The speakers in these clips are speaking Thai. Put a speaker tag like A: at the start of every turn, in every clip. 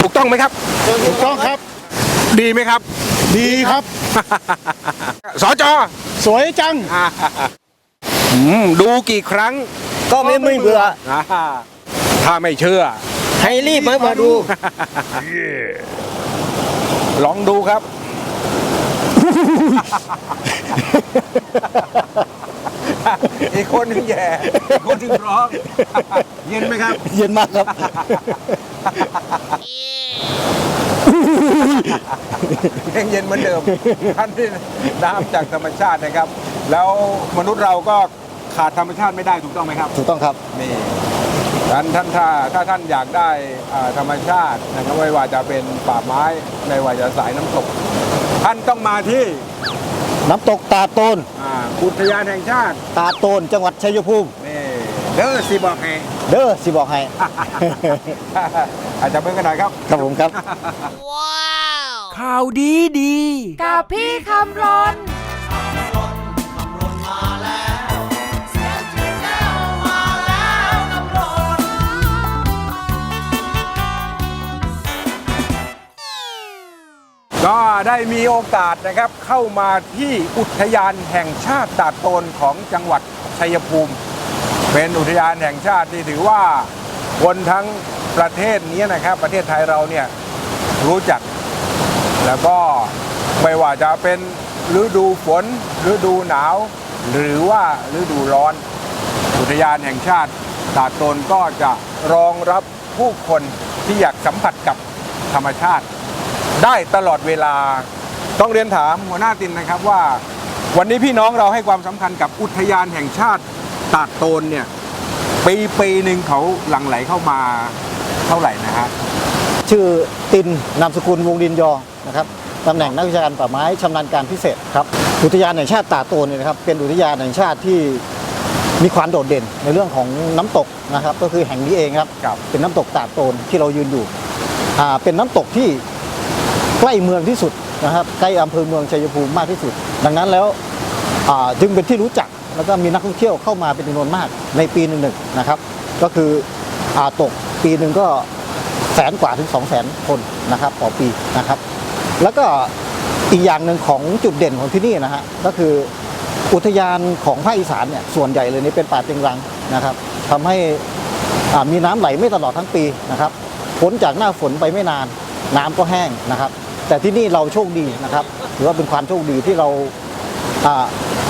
A: ถูกต้องไหมครับ
B: ถูกต้องครับ
A: ดีไหมครับ
B: ดีครับ
A: สจ
B: สวยจัง
A: อืมดูกี่ครั้ง
C: ก็ไม่ไม่เบื่อ
A: อ่าถ้าไม่เชื่อ
C: ให้รีบมามาดู
A: ลองดูครับ อีกคนหนึงแย่อีกคนหนึงร้อง เย็นไหมครับ
B: เย็นมากครับ
A: ยังเย็นเหมือนเดิมท่านที่น้ำจากธรรมชาตินะครับ แล้วมนุษย์เราก็ขาดธรรมชาติไม่ได้ถูกต้องไหมครับ
B: ถูกต้องครับ
A: นี่ท่านท่านถ้าถ้าท่านอยากได้อ่าธรรมชาตินะครับไม่ว่าจะเป็นป่าไม้ไม่ว่าจะสายน้ำตก ท่านต้องมาที่
B: น้ำตกตาดโตน
A: อ่าอุทยานแห่งชาติ
B: ตาดโตนจังหวัดชัยภูมิ
A: นี่เด้อสิบอกให้
B: เด้อสิบอกให้
A: อาจจะเป็นกันหน่อยครับ
B: ครับผมครับ
D: ข่าวดีดี
E: กับพี่คำรน
A: ก็ได้มีโอกาสนะครับเข้ามาที่อุทยานแห่งชาติตาดโตนของจังหวัดชัยภูมิ เป็นอุทยานแห่งชาติที่ถือว่าคนทั้งประเทศนี้นะครับ ประเทศไทยเราเนี่ยรู้จัก แล้วก็ไม่ว่าจะเป็นฤดูฝนฤดูหนาว หรือว่าฤดูร้อน อุทยานแห่งชาติตาดโตนก็จะรองรับผู้คนที่อยากสัมผัสกับธรรมชาติ ได้ตลอดเวลา ต้องเรียนถามหัวหน้าตินนะครับว่า วันนี้พี่น้องเราให้ความสำคัญกับอุทยานแห่งชาติตาดโตนเนี่ยปีปีหนึ่งเขาหลั่งไหลเข้ามาเท่าไหร่นะฮะ
B: ชื่อตินนามสกุลวงดินยอนะครับตำแหน่งนักวิชาการป่าไม้ชำนาญการพิเศษครับอุทยานแห่งชาติตาดโตนเนี่ยนะครับเป็นอุทยานแห่งชาติที่มีความโดดเด่นในเรื่องของน้ำตกนะครับ ก็คือแห่งนี้เองครับ
A: ครับ
B: เป็นน้ำตกตาดโตนที่เรายืนอยู่อ่าเป็นน้ำตกที่ ใกล้เมืองที่สุดนะครับใกล้อำเภอเมืองชัยภูมิมากที่สุด ดังนั้นแล้วจึงเป็นที่รู้จักแล้วก็มีนักท่องเที่ยวเข้ามาเป็นจำนวนมากในปีหนึ่งๆนะครับ ก็คืออาตกปีหนึ่งก็แสนกว่าถึง 2 0 0แสนคนนะครับต่อปีนะครับ แล้วก็อีกอย่างหนึ่งของจุดเด่นของที่นี่นะฮะก็คืออุทยานของภาคอีสานเนี่ยส่วนใหญ่เลยนี่เป็นป่าเต็งรังนะครับทำให้มีน้ำไหลไม่ตลอดทั้งปีนะครับพ้นจากหน้าฝนไปไม่นาน น้ำก็แห้งนะครับ แต่ที่นี่เราโชคดีนะครับถือว่าเป็นความโชคดีที่เราอ่า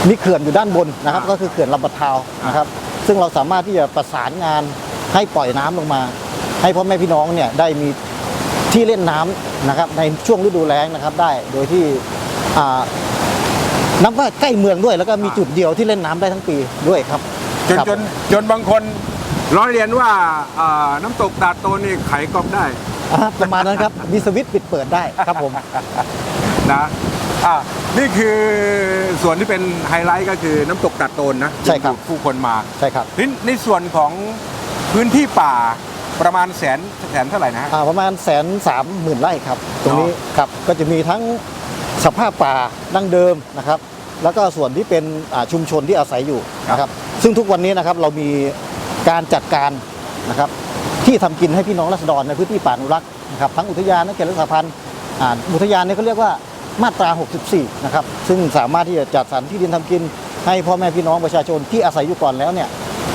B: มีเขื่อนอยู่ด้านบนนะครับ ก็คือเขื่อนลำปะทาวนะครับ ซึ่งเราสามารถที่จะประสานงานให้ปล่อยน้ำลงมา ให้พ่อแม่พี่น้องเนี่ยได้มีที่เล่นน้ำนะครับในช่วงฤดูแล้งนะครับได้โดยที่อ่านับว่าใกล้เมืองด้วย แล้วก็มีจุดเดียวที่เล่นน้ำได้ทั้งปีด้วยครับ
A: จน
B: ครับ
A: จนจนบางคนร้อยเรียนว่าอ่าน้ำตกตาดโตนนี่ไขก๊อกได้
B: อ่า ประมาณนั้นครับ มีสวิตช์ปิดเปิดได้ครับผม
A: นะอะนี่คือส่วนที่เป็นไฮไลท์ก็คือน้ำตกตาดโตนนะ
B: ใช่ครับ
A: ผู้คนมา
B: ใช่ครับ
A: ในในส่วนของพื้นที่ป่าประมาณแสนแสนเท่าไหร่นะฮะ
B: อ่าประมาณแสนสามหมื่นไร่ครับ ตรงนี้ครับก็จะมีทั้งสภาพป่าดั้งเดิมนะครับ แล้วก็ส่วนที่เป็นอ่าชุมชนที่อาศัยอยู่นะครับ ซึ่งทุกวันนี้นะครับเรามีการจัดการนะครับ ที่ทำกินให้พี่น้องราษฎรในพื้นที่ป่าอนุรักษ์นะครับทั้งอุทยานและเขตรักษาพันธุ์อ่าอุทยานเนี่ยเขาเรียกว่ามาตรา 64 นะครับ ซึ่งสามารถที่จะจัดสรรที่ดินทำกิน ให้พ่อแม่พี่น้องประชาชนที่อาศัยอยู่ก่อนแล้วเนี่ย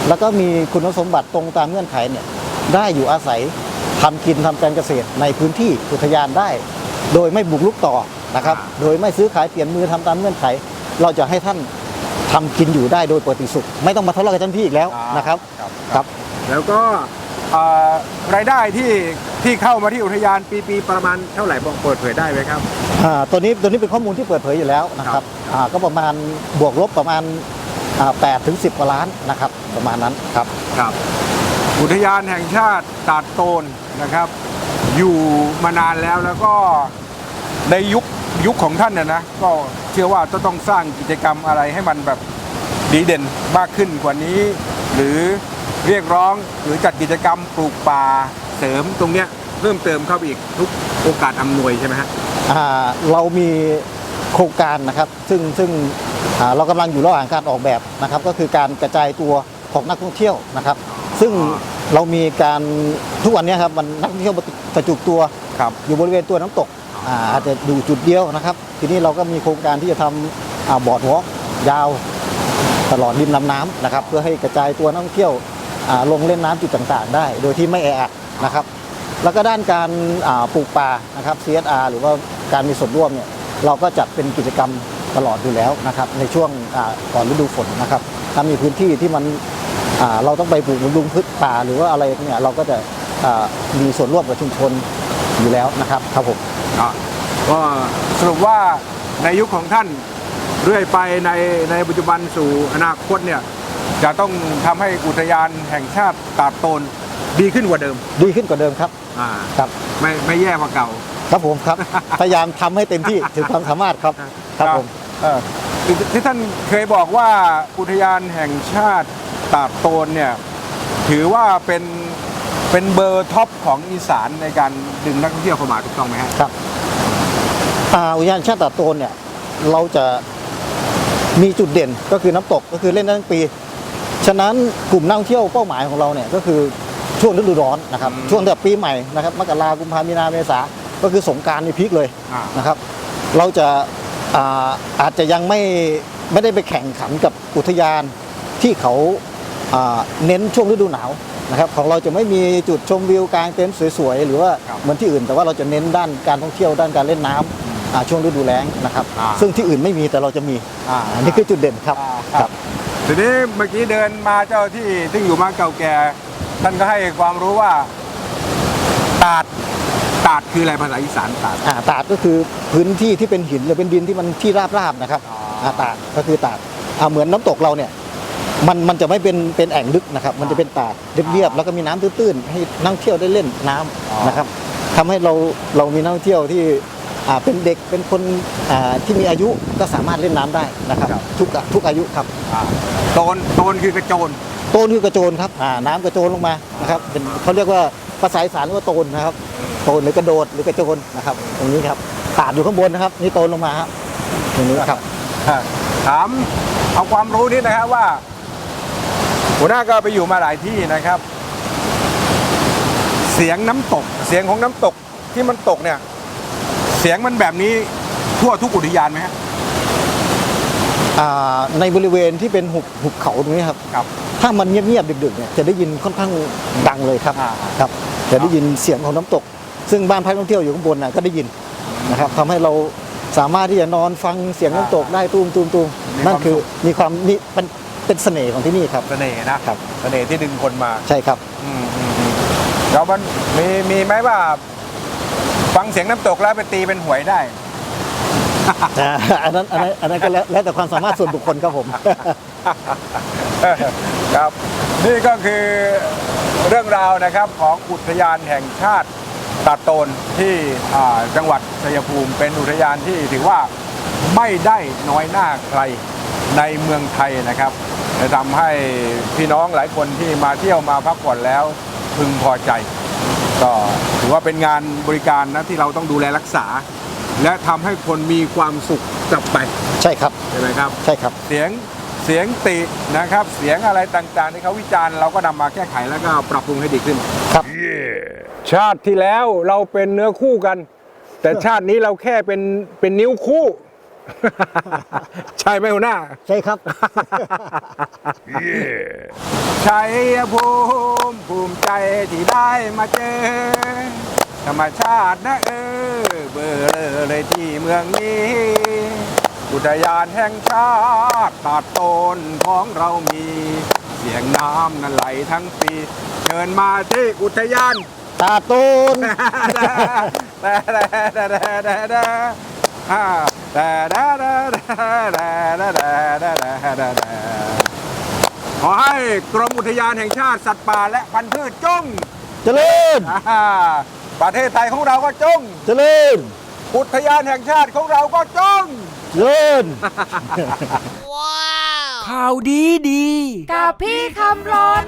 B: แล้วก็มีคุณสมบัติตรงตามเงื่อนไขเนี่ยได้อยู่อาศัยทำกินทำการเกษตรในพื้นที่อุทยานได้ โดยไม่บุกรุกต่อนะครับโดยไม่ซื้อขายเปลี่ยนมือทำตามเงื่อนไข เราจะให้ท่านทำกินอยู่ได้โดยปกติสุข ไม่ต้องมาทะเลาะกับเจ้าหน้าที่อีกแล้วนะครับ
A: ครับ
B: ครับ
A: แล้วก็อ่า รายได้ที่ที่เข้ามาที่อุทยานปีปีประมาณเท่าไหร่บอกเปิดเผยได้ไหมครับ
B: อ่าตัวนี้ตัวนี้เป็นข้อมูลที่เปิดเผยอยู่แล้วนะค
A: ครั
B: รับบอ่าก็ประมาณบวกลบประมาณแปดถึงสิบกว่าล้านนะครับ ประมาณนั้นครับ
A: ครับ อุทยานแห่งชาติตาดโตนนะครับ อยู่มานานแล้วแล้วก็ในยุคยุคของท่านเนี่ยนะก็เชื่อว่าจะต้องสร้างกิจกรรมอะไรให้มันแบบดีเด่นมากขึ้นกว่านี้ หรือ เรียกร้องหรือจัดกิจกรรมปลูกป่าเสริมตรงเนี้ยเพิ่มเติมเข้าไปอีกทุกโอกาสอำนวยใช่ไหมฮะ
B: อ่าเรามีโครงการนะครับ ซึ่งซึ่งอ่าเรากำลังอยู่ระหว่างการออกแบบนะครับ ก็คือการกระจายตัวของนักท่องเที่ยวนะครับ ซึ่งเรามีการทุกวันเนี้ยครับมันนักท่องเที่ยวกระจุกตัว
A: ครับ
B: อยู่บริเวณตัวน้ำตกอาอาจจะดูจุดเดียวนะครับ ทีนี้เราก็มีโครงการที่จะทำอ่าบอร์ดวอล์กยาวตลอดริมลำน้ำนะครับ เพื่อให้กระจายตัวนักท่องเที่ยวอ่า ลงเล่นน้ำจุดต่างๆ ได้ โดยที่ไม่แออัดนะครับ แล้วก็ด้านการปลูกป่านะครับ CSR หรือว่าการมีส่วนร่วมเนี่ยเราก็จัดเป็นกิจกรรมตลอดอยู่แล้วนะครับ ในช่วงก่อนฤดูฝนนะครับ ถ้ามีพื้นที่ที่มันเราต้องไปปลูกบำรุงพืชป่าหรือว่าอะไรเนี่ยเราก็จะมีส่วนร่วมกับชุมชนอยู่แล้วนะครับครับผม
A: ก็สรุปว่าในยุคของท่านเรื่อยไปในในปัจจุบันสู่อนาคตเนี่ย จะต้องทำให้อุทยานแห่งชาติตาดโตนดีขึ้นกว่าเดิม
B: ดีขึ้นกว่าเดิมครับ
A: อ่า
B: ครับ
A: ไม่ไม่แย่กว่าเก่า
B: ครับผมครับ พยายามทำให้เต็มที่ถึงความสามารถครับ ครับผม
A: เออที่ที่ท่านเคยบอกว่าอุทยานแห่งชาติตาดโตนเนี่ยถือว่าเป็นเป็นเบอร์ท็อปของอีสานในการดึงนักท่องเที่ยวเข้ามาถูกต้องไหมฮะ
B: ครับอ่าอุทยานชาติตาดโตนเนี่ยเราจะมีจุดเด่นก็คือน้ำตกก็คือเล่นได้ทั้งปี ฉะนั้นกลุ่มนักท่องเที่ยวเป้าหมายของเราเนี่ยก็คือช่วงฤดูร้อนนะครับ
A: อืม
B: ช่วงแบบปีใหม่นะครับมกรากุมภามีนาเมษาก็คือสงกรารในพีคเลย
A: อ่า
B: นะครับเราจะอ่าอาจจะยังไม่ไม่ได้ไปแข่งขันกับอุทยานที่เขาอ่าเน้นช่วงฤดูหนาวนะครับของเราจะไม่มีจุดชมวิวกลางเต็นท์สวยๆ หรือว่า
A: ครับ
B: เหมือนที่อื่น แต่ว่าเราจะเน้นด้านการท่องเที่ยวด้านการเล่นน้ำอ่าช่วงฤดูแล้งนะครับ
A: อ่า
B: ซึ่งที่อื่นไม่มีแต่เราจะมี
A: อ่า
B: อันนี้คือจุดเด่นครับ
A: อ่า
B: ครับ
A: ทีนี้เมื่อกี้เดินมาเจ้าที่ซึ่งอยู่มาเก่าแก่ ท่านก็ให้ความรู้ว่าตาดตาดคืออะไรภาษาอีสานตาด
B: อ่าตาดก็คือพื้นที่ที่เป็นหินหรือเป็นดินที่มันที่ราบๆนะครับ
A: อ๋ออ่า
B: ตาดก็คือตาดอ่าเหมือนน้ำตกเราเนี่ยมันมันจะไม่เป็นเป็นแอ่งลึกนะครับ มันจะเป็นตาดเรียบๆแล้วก็มีน้ำตื้นๆให้นักท่องเที่ยวได้เล่นน้ำ
A: อ๋อ
B: นะครับทำให้เราเรามีนักท่องเที่ยวที่ อ่าเป็นเด็กเป็นคนอ่าที่มีอายุก็สามารถเล่นน้ำได้นะครับ ทุกทุกอายุครับ
A: อ่าโตนโตนคือกระโจน
B: โตนคือกระโจนครับอ่าน้ำกระโจนลงมานะครับเป็นเขาเรียกว่าภาษาอีสานเรียกว่าโตนนะครับ โตนหรือกระโดดหรือกระโจนนะครับ ตรงนี้ครับตาดอยู่ข้างบนนะครับ นี่โตนลงมาครับตรงนี้ครับ
A: ถามเอาความรู้นิดนะครับว่า หัวหน้าก็ไปอยู่มาหลายที่นะครับ เสียงน้ำตก เสียงของน้ำตกที่มันตกเนี่ยเสียงมันแบบนี้ทั่วทุกอุทยานไหมฮะ
B: อ่าในบริเวณที่เป็นหุบหุบเขาตรงนี้ครับ
A: ครับ
B: ถ้ามันเงียบๆดึกๆเนี่ยจะได้ยินค่อนข้างดังเลยครับ
A: อ่า
B: ครับจะได้ยินเสียงของน้ำตก ซึ่งบ้านพักท่องเที่ยวอยู่ข้างบนน่ะก็ได้ยินนะครับทำให้เราสามารถที่จะนอนฟังเสียงน้ำตกได้ตูมตูมตูม
A: มี
B: นั่น
A: ความ
B: คือ
A: สุข
B: มีความนี่เป็นเป็นเสน่ห์ของที่นี่ครับ
A: เสน่ห์นะครับ เสน่ห์ที่ดึงคนมา
B: ใช่ครับ
A: อืมอืมอืมแล้วมันมีมีไหมว่า ฟังเสียงน้ำตกแล้วไปตีเป็นหวยได้
B: อ่าอันนั้นอันนั้นอันนั้นก็แล้วแล้วแต่ความสามารถส่วนบุคคลครับผม
A: ครับ นี่ก็คือเรื่องราวนะครับของอุทยานแห่งชาติตาดโตนที่อ่าจังหวัดชัยภูมิ เป็นอุทยานที่ถือว่าไม่ได้น้อยหน้าใครในเมืองไทยนะครับจะทำให้พี่น้องหลายคนที่มาเที่ยวมาพักผ่อนแล้วพึงพอใจ ก็ถือว่าเป็นงานบริการนะที่เราต้องดูแลรักษา และทำให้คนมีความสุขกลับไป
B: ใช่ครับ
A: ใช่ไหมครับ
B: ใช่ครับ
A: เสียงเสียงตินะครับ เสียงอะไรต่างๆที่เขาวิจารณ์เราก็นำมาแก้ไขแล้วก็ปรับปรุงให้ดีขึ้น
B: ครับ
A: ชาติที่แล้วเราเป็นเนื้อคู่กัน แต่ชาตินี้เราแค่เป็นเป็นนิ้วคู่ ใช่ไหมหัวหน้า
B: ใช่ครับ
A: ชัยภูมิภูมิใจที่ได้มาเจอ ธรรมชาตินะเออ เบอร์เลยที่เมืองนี้ อุทยานแห่งชาติตาดโตนของเรามี เสียงน้ำนั้นไหลทั้งปี เชิญมาที่อุทยาน
B: ตาตูน
A: แต่แต่แต่แต่แต่แต่ อ่าแต่แต่แต่แต่แต่แต่แต่แต่แต่ขอให้กรมอุทยานแห่งชาติสัตว์ป่าและพันธุ์พืชจง
B: เจริญ
A: อ่าประเทศไทยของเราก็จง
B: เจริญ
A: อุทยานแห่งชาติของเราก็จง
B: เจริญ
D: ข่าวดีดี
E: กับพี่คำรน